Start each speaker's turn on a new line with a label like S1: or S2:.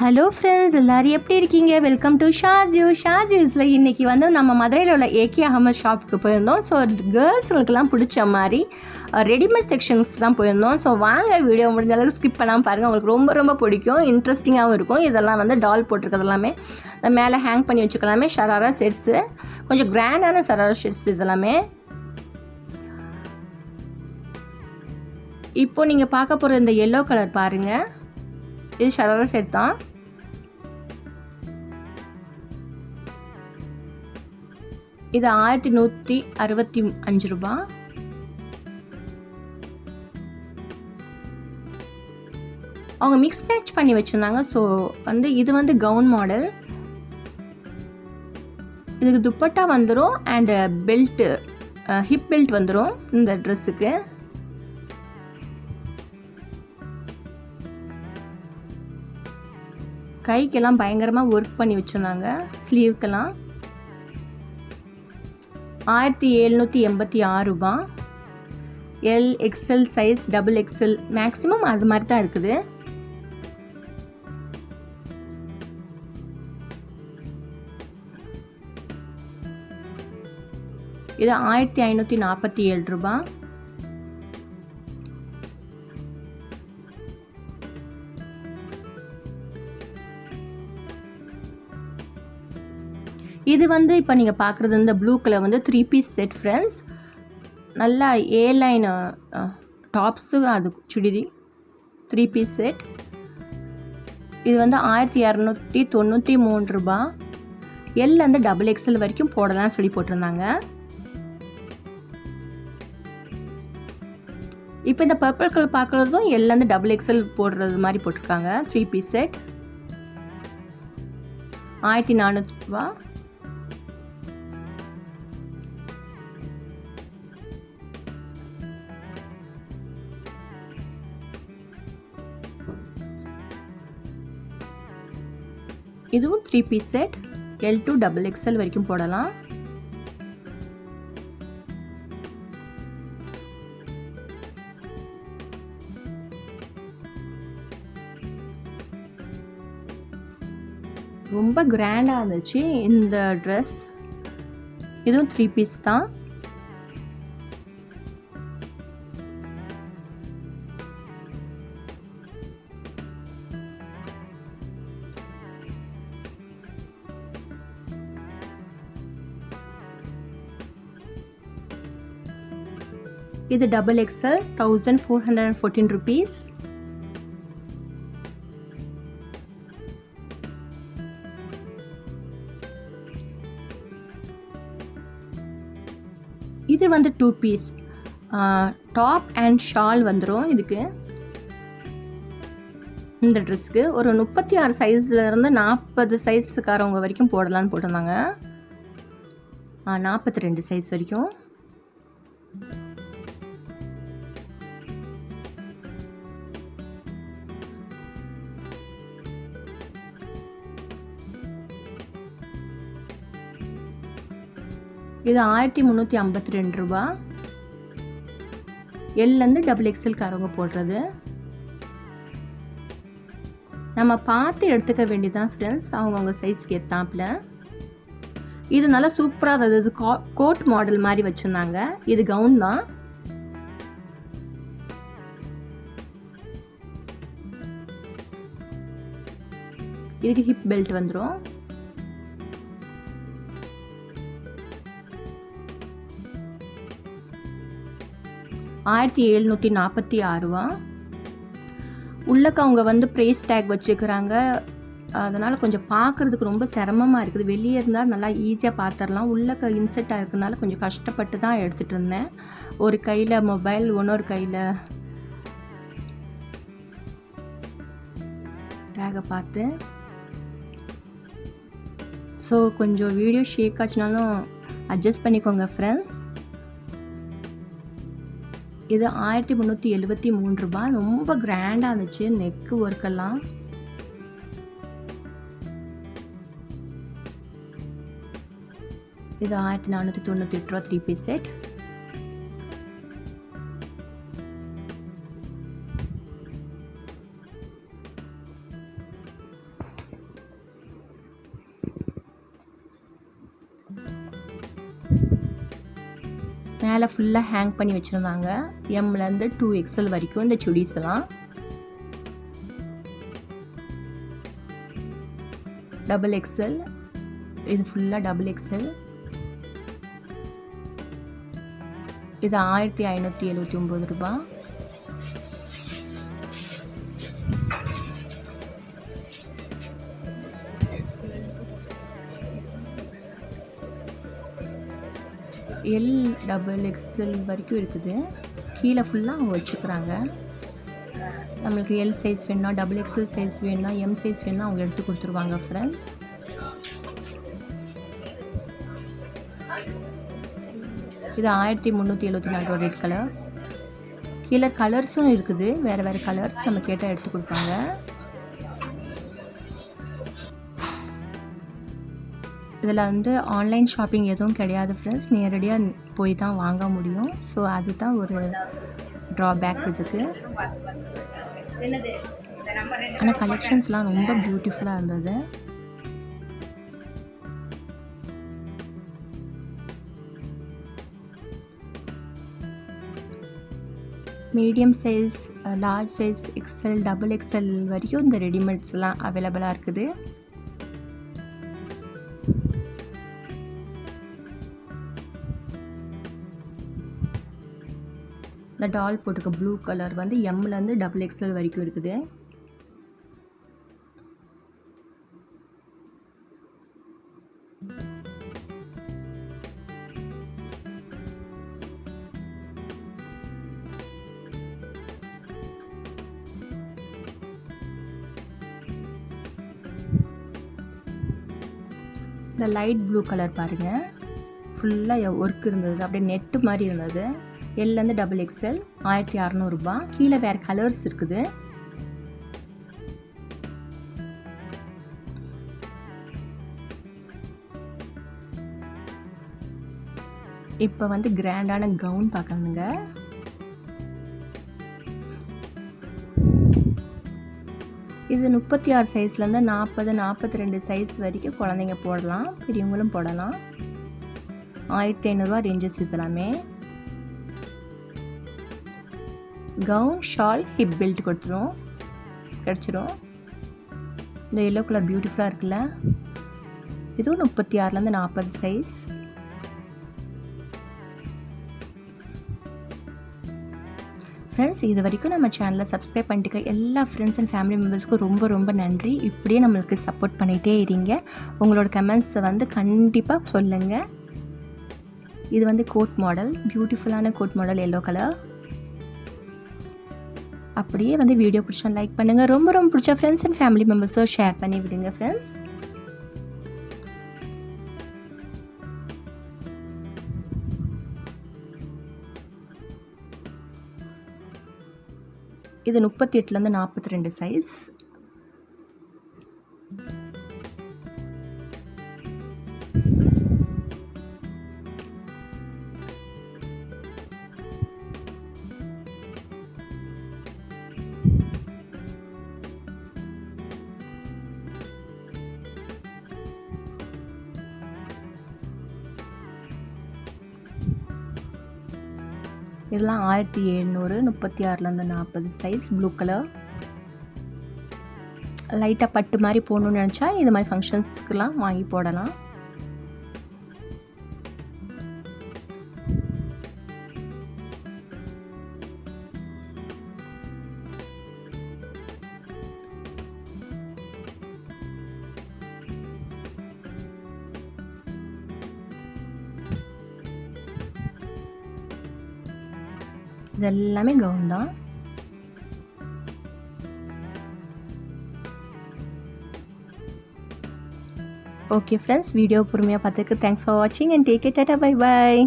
S1: Hello friends எல்லோரும் எப்படி இருக்கீங்க? வெல்கம் டு ஷாஜு ஷாஜூஸில் இன்றைக்கி வந்து நம்ம மதுரையில் உள்ள ஏகே அகமது ஷாப்புக்கு போயிருந்தோம். ஸோ கேர்ள்ஸுங்களுக்கெல்லாம் பிடிச்ச மாதிரி ரெடிமேட் செக்ஷன்ஸ் தான் போயிருந்தோம். ஸோ வாங்க வீடியோ முடிஞ்ச அளவுக்கு ஸ்கிப் பண்ணாமல் பாருங்கள் உங்களுக்கு ரொம்ப ரொம்ப பிடிக்கும். இன்ட்ரெஸ்டிங்காகவும் இருக்கும். இதெல்லாம் வந்து டால் போட்டிருக்கிறது எல்லாமே. மேலே ஹேங் பண்ணி வச்சுக்கலாமே. ஷராரா செட்ஸு கொஞ்சம் கிராண்டான ஷராரா செட்ஸ் இதெல்லாமே. இப்போ நீங்கள் பார்க்க போகிற இந்த எல்லோ கலர் பாருங்கள் இது ஷராரா செட் தான். இது ஆயிரத்தி நூற்றி அறுபத்தி அஞ்சு ரூபா. அவங்க மிக்ஸ் மேட்ச் பண்ணி வச்சுருந்தாங்க. ஸோ வந்து இது வந்து கவுன் மாடல் இதுக்கு துப்பட்டா வந்துடும் அண்டு பெல்ட்டு ஹிப் பெல்ட் வந்துடும் இந்த ட்ரெஸ்ஸுக்கு கைக்கெல்லாம் பயங்கரமாக ஒர்க் பண்ணி வச்சுருந்தாங்க. ஸ்லீவ்க்கெல்லாம் ஆயிரத்தி எழுநூற்றி எண்பத்தி ஆறு ரூபா. L XL size double XL maximum அது மாதிரி தான் இருக்குது. இது ஆயிரத்தி ஐநூற்றி நாற்பத்தி ஏழு ரூபா. இது வந்து இப்போ நீங்கள் பார்க்குறது இந்த ப்ளூ கலர் வந்து த்ரீ பீஸ் செட் ஃப்ரெண்ட்ஸ் நல்லா ஏ லைன் டாப்ஸு அது சுடிதி. த்ரீ பீஸ் செட் இது வந்து ஆயிரத்தி இரநூத்தி தொண்ணூற்றி மூணு ரூபா. எல்லேருந்து டபுள் எக்ஸல் வரைக்கும் போடலாம்னு சொல்லி போட்டிருந்தாங்க. இப்போ இந்த பர்பிள் கலர் பார்க்குறதும் எல்லேருந்து டபுள் எக்ஸல் போடுறது மாதிரி போட்டிருக்காங்க. த்ரீ பீஸ் செட் ஆயிரத்தி நானூறுரூவா இதுவும் three piece set L to double XL வரைக்கும் போடலாம். ரொம்ப கிராண்டாக இருந்துச்சு இந்த ட்ரெஸ் இதுவும் த்ரீ பீஸ் தான். இது double XL thousand four hundred and fourteen rupees இது வந்து two piece top and shawl வந்துடும் இதுக்கு. இந்த ட்ரெஸ்க்கு ஒரு முப்பத்தி ஆறு சைஸ்லேருந்து நாற்பது சைஸுக்காரவங்க வரைக்கும் போடலான்னு போட்டிருந்தாங்க. நாற்பத்தி ரெண்டு சைஸ் வரைக்கும். இது ஆயிரத்தி முந்நூற்றி ஐம்பத்தி ரெண்டு ரூபா எல்லேருந்து டபுள் எக்ஸ்எல் காரவங்க போடுறது. நம்ம பார்த்து எடுத்துக்க வேண்டியதான் ஃப்ரெண்ட்ஸ் அவங்கவுங்க சைஸ்க்கு ஏற்றாப்புல இது நல்லா சூப்பராக இருந்தது இது கோட் மாடல் மாதிரி வச்சுருந்தாங்க. இது கவுன் தான். இதுக்கு ஹிப் பெல்ட் வந்துடும் ஆயிரத்தி எழுநூற்றி நாற்பத்தி ஆறுவா உள்ளக்க அவங்க வந்து ப்ரைஸ் டேக் வச்சுக்கிறாங்க. அதனால் கொஞ்சம் பார்க்குறதுக்கு ரொம்ப சிரமமாக இருக்குது. வெளியே இருந்தால் நல்லா ஈஸியாக பார்த்துடலாம். உள்ளக்க இன்செர்ட் ஆகிருக்கனால கொஞ்சம் கஷ்டப்பட்டு தான் எடுத்துகிட்டு இருந்தேன். ஒரு கையில் மொபைல் இன்னொரு கையில் டேகை பார்த்து. ஸோ கொஞ்சம் வீடியோ ஷேக் ஆச்சுனாலும் அட்ஜஸ்ட் பண்ணிக்கோங்க ஃப்ரெண்ட்ஸ் இது ஆயிரத்தி முந்நூற்றி எழுபத்தி மூணு ரூபாய் ரொம்ப கிராண்டாக இருந்துச்சு. நெக்கு ஒர்க்கெல்லாம் இது ஆயிரத்தி நானூற்றி தொண்ணூற்றி எட்டு ரூபா த்ரீ பீஸ் செட் மேலே ஃபுல்லாக ஹேங் பண்ணி வச்சுருந்தாங்க. எம்லேருந்து டூ எக்ஸல் வரைக்கும் இந்த சுடிஸ் எல்லாம் டபுள் எக்ஸல். இது ஃபுல்லாக டபுள் எக்ஸல். இது ஆயிரத்தி ஐநூற்றி எழுபத்தி ஒம்பது ரூபாய் எல் டபுள் எக்ஸ்எல் வரைக்கும் இருக்குது. கீழே ஃபுல்லாக அவங்க வச்சுக்கிறாங்க. நம்மளுக்கு எல் சைஸ் வேணும்னா டபுள் எக்ஸ்எல் சைஸ் வேணும்னா எம் சைஸ் வேணும்னா அவங்க எடுத்து கொடுத்துருவாங்க ஃப்ரெண்ட்ஸ் இது ஆயிரத்தி முந்நூற்றி எழுபத்தி நாலு ரெட் கலர் கீழே கலர்ஸும் இருக்குது. வேறு வேறு கலர்ஸ் நம்ம கேட்டால் எடுத்து கொடுப்பாங்க. இதில் வந்து ஆன்லைன் ஷாப்பிங் எதுவும் கிடையாது ஃப்ரெண்ட்ஸ் நேரடியாக போய் தான் வாங்க முடியும். ஸோ அதுதான் ஒரு ட்ராபேக் இதுக்கு. ஆனால் கலெக்ஷன்ஸ்லாம் ரொம்ப பியூட்டிஃபுல்லாக இருந்தது. Medium size large size XL double XL வரைக்கும் இந்த ரெடிமேட்ஸ்லாம் அவைலபிளாக இருக்குது. இந்த டால் போட்டிருக்க ப்ளூ கலர் வந்து எம்லேருந்து டபுள் எக்ஸ்எல் வரைக்கும் இருக்குது. இந்த லைட் ப்ளூ கலர் பாருங்கள் ஃபுல்லாக ஒர்க் இருந்தது. அப்படியே நெட்டு மாதிரி இருந்தது. எல்லேருந்து டபுள் எக்ஸ்எல் ஆயிரத்தி அறநூறுபா கீழே வேறு கலர்ஸ் இருக்குது. இப்போ வந்து கிராண்டான கவுன் பார்க்கணுங்க. இது முப்பத்தி ஆறு சைஸ்லேருந்து நாற்பது நாற்பத்தி ரெண்டு சைஸ் வரைக்கும் குழந்தைங்க போடலாம் பெரியவங்களும் போடலாம். ஆயிரத்தி ஐநூறுரூவா ரேஞ்சஸ் இதெல்லாமே. கவுன் ஷால் ஹிப் பெல்ட் கொடுத்துரும். கிடச்சிரும். இந்த எல்லோ கலர் பியூட்டிஃபுல்லாக இருக்குல்ல? இதுவும் முப்பத்தி ஆறுலேருந்து நாற்பது சைஸ் ஃப்ரெண்ட்ஸ் இது வரைக்கும் நம்ம சேனலை சப்ஸ்கிரைப் பண்ணிட்டு எல்லா ஃப்ரெண்ட்ஸ் அண்ட் ஃபேமிலி மெம்பர்ஸ்க்கும் ரொம்ப ரொம்ப நன்றி. இப்படியே நம்மளுக்கு சப்போர்ட் பண்ணிகிட்டே இருங்க. உங்களோட கமெண்ட்ஸை வந்து கண்டிப்பாக சொல்லுங்கள் இது வந்து கோட் மாடல் பியூட்டிஃபுல்லான கோட் மாடல் எல்லோ கலர் அப்படியே வந்து வீடியோ பிடிச்சா லைக் பண்ணுங்கள் ரொம்ப ரொம்ப பிடிச்ச ஃப்ரெண்ட்ஸ் அண்ட் ஃபேமிலி மெம்பர்ஸும் ஷேர் பண்ணி விடுங்க ஃப்ரெண்ட்ஸ் இது முப்பத்தி எட்டுலேருந்து நாற்பத்தி ரெண்டு சைஸ் இதெல்லாம் ஆயிரத்தி எழுநூறு முப்பத்தி ஆறுலேருந்து நாற்பது சைஸ் ப்ளூ கலர் லைட்டாக பட்டு மாதிரி போடணும்னு நினச்சா இது மாதிரி ஃபங்க்ஷன்ஸ்க்கெலாம் வாங்கி போடலாம். இது எல்லாமே கவுன் தான் ஓகே ஃப்ரெண்ட்ஸ் வீடியோ பொறுமையாக பார்த்துக்கு. தேங்க்ஸ் ஃபார் வாட்சிங் and take it tata bye bye